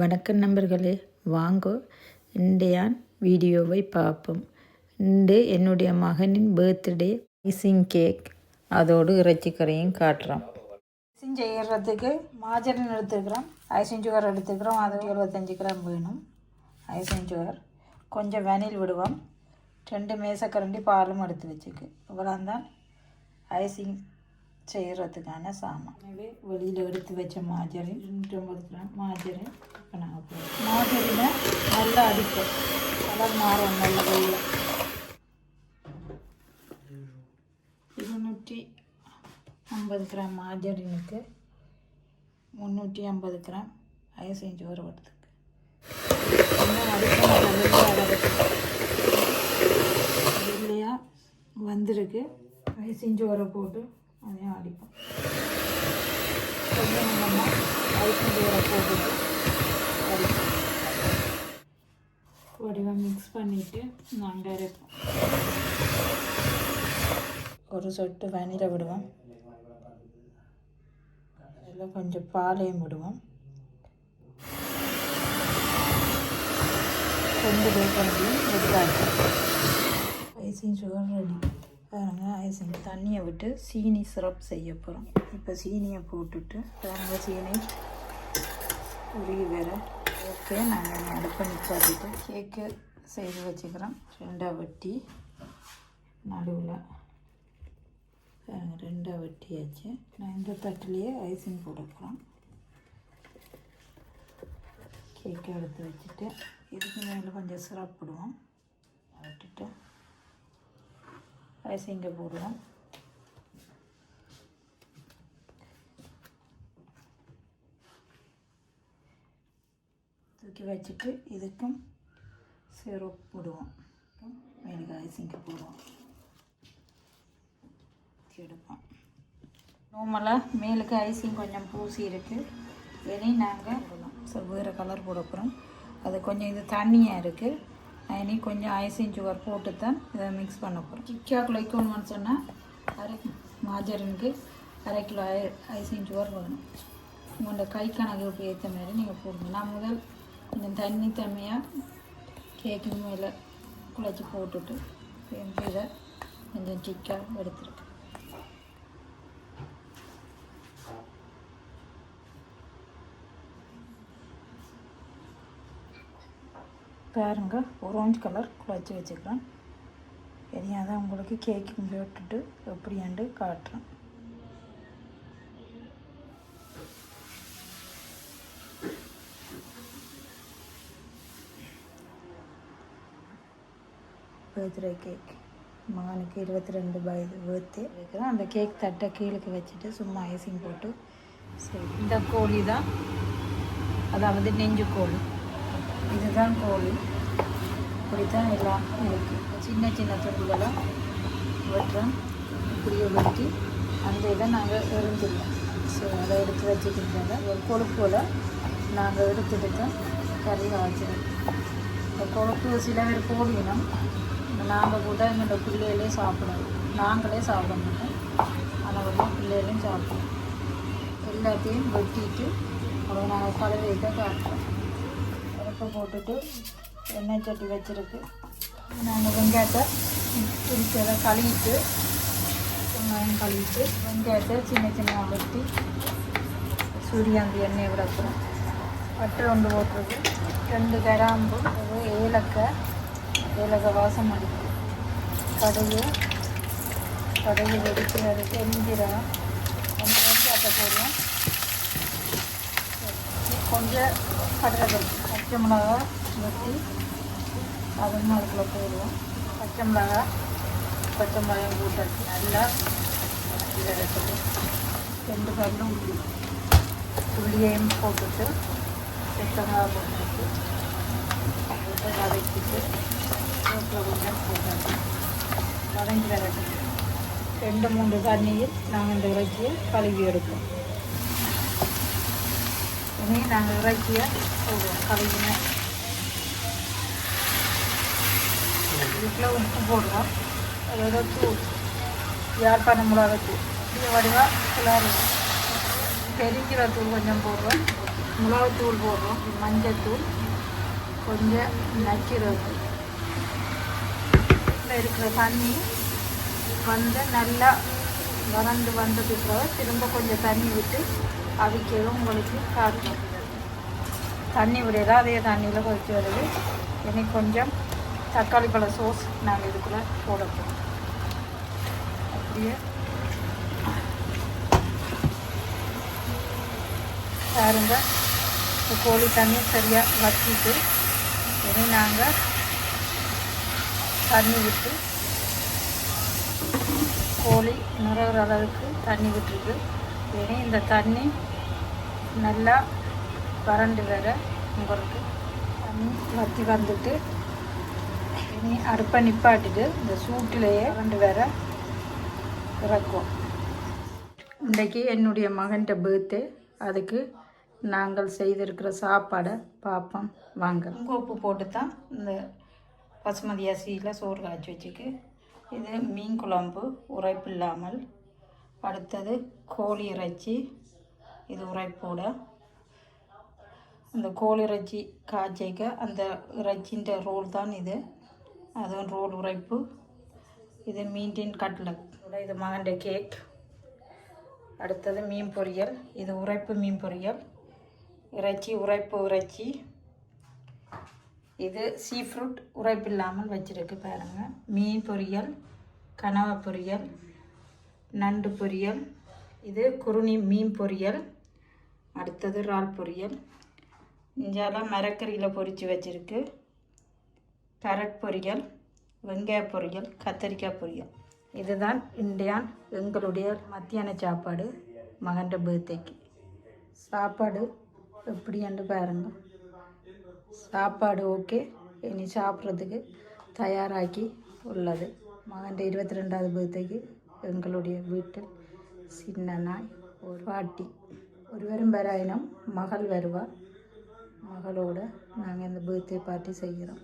வணக்கம் நண்பர்களே. வாங்கோ இன்றையான் வீடியோவை பார்ப்போம். இன்று என்னுடைய மகனின் பர்த்டே ஐசிங் கேக். அதோடு இறைச்சிக்கரையும் காட்டுறோம். ஐசிங் செய்கிறதுக்கு மாஜரின் எடுத்துக்கிறோம். ஐசிங் சுகர் எடுத்துக்கிறோம். அது இருபத்தஞ்சி கிராம் வேணும். Icing sugar. கொஞ்சம் வெனில் விடுவோம். ரெண்டு மேசக்கரண்டி பாலும் எடுத்து வச்சுக்கு. இவ்வளோ தான் ஐசிங் செய்கிறதுக்கான சாமான். எனவே வெளியில் எடுத்து வச்ச மாஜரின் நூற்றம்பது கிராம் மாஜரின் இப்போ நாங்கள் போடுறோம். மாஜரினை நல்லா அடிப்போம் கலர் மாறும் நல்ல வெள்ளை இருநூற்றி ஐம்பது கிராம் மாஜரினுக்கு முந்நூற்றி ஐம்பது கிராம் வரதுக்கு இன்னும் அடிக்கணும் நல்லா அளவுக்கு இல்லையா? வந்திருக்கு. ஐசிங் சோறை போட்டு அதையும் அடிப்போம். கொஞ்சம் கொஞ்சமாக ஐசிங் சோறை போட்டுட்டு அடிப்போம் வடிவம் மிக்ஸ் பண்ணிவிட்டு நாங்கள் அரைப்போம். ஒரு சொட்டு வெனில விடுவோம். அதில் கொஞ்சம் பாலையும் விடுவோம். ரெண்டு பேக்கரையும் எடுத்தாச்சு ஐசிங் சுகர் ரெடி. பாருங்க ஐசிங் தண்ணியை விட்டு சீனி சிரப் செய்ய போகிறோம் இப்போ சீனியை போட்டுட்டு பாருங்க சீனி உருகி வேற ஓகே நாங்கள் அடுப்பை நிற்காதிட்டு கேக்கு செய்து வச்சுக்கிறோம். ரெண்டாக வெட்டி நடுவில் ரெண்டாக வெட்டியாச்சு. நான் இந்த தட்டிலேயே ஐசிங் போட கேக்கை எடுத்து வச்சுட்டு இதுக்கு மேலே கொஞ்சம் சிரப் விடுவோம் விட்டுட்டு ஐசிங்கை போடுவோம். தூக்கி வச்சுட்டு இதுக்கும் சிரப் போடுவோம். மேலுக்கு இங்கே போடுவோம். எடுப்போம். நார்மலாக மேலுக்கு ஐசிங் கொஞ்சம் பூசி இருக்குது இனி நாங்கள் ஸோ வேறு கலர் போட போகிறோம் அது கொஞ்சம் இது தண்ணியாக இருக்குது இனி கொஞ்சம் ஐசிங் சுகர் போட்டு தான் இதை மிக்ஸ் பண்ண போகிறோம் கிக்காக்குள்ள வைக்கணும்னு சொன்னால் அரை மாஜரனுக்கு அரை கிலோ ஐ ஐசிங் சுகர் வேணும். உங்களோட கை கணக்கு ஏற்ற மாதிரி நீங்கள் போடுங்க. நான் முதல் கொஞ்சம் தண்ணி தண்ணியாக கேக்கு மேலே குழச்சி போட்டுட்டு இதை கொஞ்சம் டிக்காக எடுத்துருக்கேன். பாருங்க ஆரஞ்சு கலர் குழச்சி வச்சுக்கிறேன் சரியாக தான் உங்களுக்கு கேக்கு விட்டுட்டு எப்படியாண்டு காட்டுறேன். பர்த்டே கேக் மகனுக்கு இருபத்தி ரெண்டு வயது பர்த்டே வைக்கிறேன் அந்த கேக் தட்டை கீழுக்கு வச்சுட்டு சும்மா ஐசிங் போட்டு சரி இந்த கோழி தான் அதாவது நெஞ்சு கோழி. இதுதான் கோழி இப்படித்தான் எல்லாம் இருக்குது சின்ன சின்ன துண்டுகளாக வெட்டுறோம் இப்படியே வெட்டி அந்த இதை நாங்கள் எரிஞ்சிடலாம் ஸோ அதை எடுத்து வச்சுக்கிட்டாங்க ஒரு கொழுப்போல் நாங்கள் எடுத்துட்டு தான் கறி வச்சிருக்கோம் இந்த கொழுப்பு சில பேர் போடினோம் நாங்கள் கூட எங்களோட பிள்ளைகளே சாப்பிடணும். நாங்களே சாப்பிட மாட்டோம். ஆனால் வந்து பிள்ளைகளையும் சாப்பிடுவோம் எல்லாத்தையும் வெட்டிட்டு அவ்வளோ நாங்கள் கழுவி தான் காட்டுறோம். பருப்பு போட்டுட்டு எண்ணெய் சட்டி வச்சுருக்கு. நாங்கள் வெங்காயத்தை பிடிச்சதை கழுவிட்டு வெங்காயம் கழுவிட்டு வெங்காயத்தை சின்ன சின்ன வெட்டி சூரியந்தி எண்ணெய் விடப்போம் பட்டை ஒன்று போட்டுருக்கு. ரெண்டு கிராம்பு ஒரு ஏலக்காய் ஏலக்காய் வாசம் அடிக்கும். கடுகு கடுகு வெடித்து அதுக்கு கொஞ்சம் வெங்காயத்தை போடுவோம். கொஞ்சம் கடலைப்பருப்பு பச்சை மிளகா வெட்டி அதுவும் அதுக்குள்ளே போடுவோம். பச்சை மிளகா பச்சை மிளகாய் போட்டாச்சு நல்லா இதை ரெண்டு கல்லு உள்ளி உள்ளியையும் போட்டுட்டு செத்தமாக போட்டுட்டு போட்டு வதக்கிட்டு ரோட்டில் கொஞ்சம் போட்டாச்சு வதங்கி வரட்டும். ரெண்டு மூணு தண்ணியில் நாங்கள் இந்த இறைச்சியை கழுவி எடுப்போம். இனி நாங்கள் இறைச்சியை போடுவோம் கழுவின வீட்டில் உப்பு போடுவோம் அதோட தூள் யாழ்ப்பாணம் மிளகா தூள் இது வடிவாக கிளறுவோம் பெருங்கிற தூள் கொஞ்சம் போடுவேன் மிளகாத்தூள் போடுறோம் மஞ்சத்தூள் கொஞ்சம் நச்சிரவு இதில் இருக்கிற தண்ணி வந்து நல்லா வறண்டு வந்ததுக்கு திரும்ப கொஞ்சம் தண்ணி விட்டு அவிக்கவும் உங்களுக்கு காட்டணும் தண்ணி விடையில அதே தண்ணியில் கொதிச்சு வருது. இனி கொஞ்சம் தக்காளி பழ சோஸ் நாங்கள் இதுக்குள்ளே போட போகிறோம் அப்படியே. பாருங்க. இப்போ கோழி தண்ணி சரியாக வற்றிட்டு இனி நாங்கள் தண்ணி விட்டு கோழி நிறைகிற அளவுக்கு தண்ணி விட்டுருக்கு. இனி இந்த தண்ணி நல்லா வறண்டு வர உங்களுக்கு தண்ணி வற்றி வந்துட்டு இனி அடுப்பை நிப்பாட்டிட்டு இந்த சூட்டிலேயே வறண்டு வர இறக்கும் இன்றைக்கு என்னுடைய மகன்கிட்ட பர்த்டே அதுக்கு நாங்கள் செய்திருக்கிற சாப்பாடை பார்ப்போம் வாங்க. உப்பு போட்டு தான் இந்த பசுமதி அரிசியில் சோறு காய்ச்சி வச்சுக்கு. இது மீன் குழம்பு உரைப்பு இல்லாமல் அடுத்தது கோழி இறைச்சி. இது உரைப்போட அந்த கோழி இறைச்சி காய்ச்சிக்க அந்த இறைச்சின்ற ரோல் தான் இது. அதுவும் ரோல் உரைப்பு இது மீன்டின் கட்லட். இது மகண்ட கேக். அடுத்தது மீன் பொரியல். இது உரைப்பு மீன் பொரியல். இறைச்சி உரைப்பு இறைச்சி. இது சீ ஃப்ரூட் உரைப்பு இல்லாமல் வச்சுருக்கு பாருங்கள் மீன் பொரியல் கனவா பொரியல். நண்டு பொரியல். இது குருணி மீன் பொரியல். அடுத்தது இறால் பொரியல். இஞ்சாலாம் மரக்கறியில் பொரித்து வச்சுருக்கு. கேரட் பொரியல் வெங்காய பொரியல் கத்தரிக்காய் பொரியல். இதுதான் இண்டியான் எங்களுடைய மத்தியான சாப்பாடு மகண்ட பர்த்டேக்கு சாப்பாடு எப்படின்னு பாருங்கள் சாப்பாடு ஓகே. இனி சாப்பிட்றதுக்கு தயாராக்கி உள்ளது. மகன்ட இருபத்தி ரெண்டாவது பர்த்டேக்கு எங்களுடைய வீட்டில் சின்ன நாய் ஒரு பாட்டி ஒருவரும் வராயினம் மகள் வருவா மகளோட நாங்கள் இந்த பர்த்டே பார்ட்டி செய்கிறோம்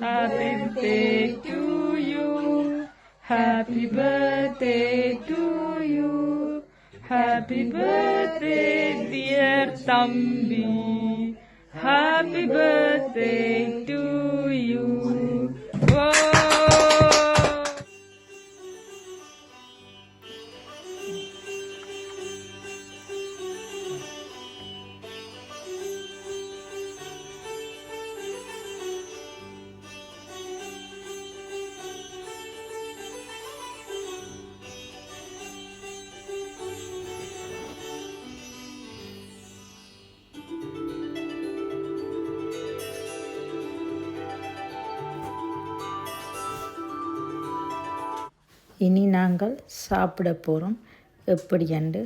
Happy birthday to you. Happy birthday to you. Happy birthday, dear Tambi. Happy birthday to you. இனி நாங்கள் சாப்பிட போகிறோம் எப்படி என்று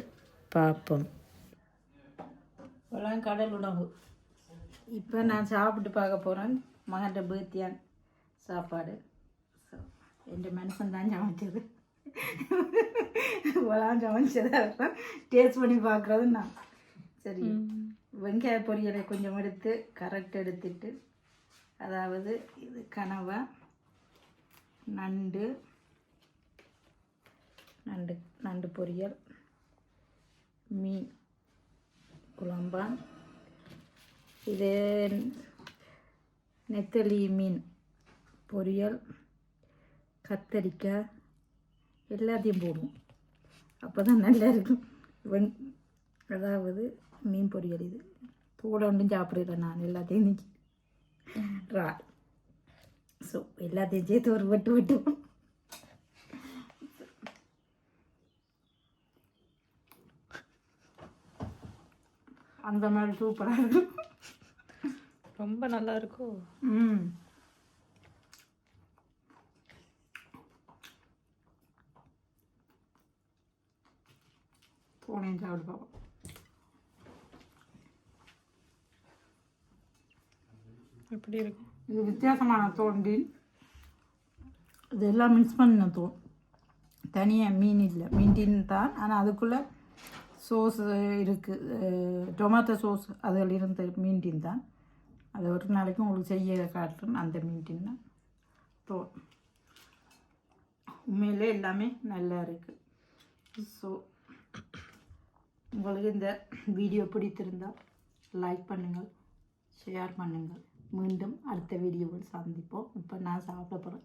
பார்ப்போம். இப்போலாம் கடல் உணவு. இப்போ நான் சாப்பிட்டு பார்க்க போகிறேன் மகன்கிட்ட பர்த்தியான் சாப்பாடு. என் மனுஷன் தான் சமைச்சது. இப்போலாம் சமைச்சதாக டேஸ்ட் பண்ணி பார்க்குறது நான். சரி வெங்காய பொரியலை கொஞ்சம் எடுத்து கரெக்ட் எடுத்துட்டு அதாவது இது கனவா நண்டு நண்டு நண்டு பொரியல் மீன் குழம்பான் இது நெத்தலி மீன் பொரியல் கத்தரிக்காய் எல்லாத்தையும் போடுவோம். அப்போ தான் நல்லா இருக்கும். வெங் அதாவது மீன் பொரியல் இது. கூட ஒன்றும் சாப்பிடல நான் எல்லாத்தையும் ரா ஸோ எல்லாத்தையும் சேர்த்து ஒரு வெட்டு வெட்டுவோம். அந்த மாதிரி சூப்பராக இருக்கும். ரொம்ப நல்லா இருக்கும் ம். போனேன் சாப்பிட்டு பார்ப்போம் எப்படி இருக்கும் இது வித்தியாசமான தோண்டின் இதெல்லாம் மிக்ஸ் பண்ண தோல். தனியாக மீன் இல்லை. மீன் தான் ஆனால் அதுக்குள்ளே சோஸ் இருக்குது டொமேட்டோ சோஸ் அதில் இருந்த மீன் தான். அது ஒரு நாளைக்கு உங்களுக்கு செய்ய காட்டுறேன் அந்த மீன்டின் தான். தோல் உண்மையிலே எல்லாமே நல்லா இருக்குது ஸோ உங்களுக்கு இந்த வீடியோ பிடித்திருந்தால் லைக் பண்ணுங்கள் ஷேர் பண்ணுங்கள். மீண்டும் அடுத்த வீடியோவில் சந்திப்போம். இப்போ நான் சாப்பிட போகிறேன்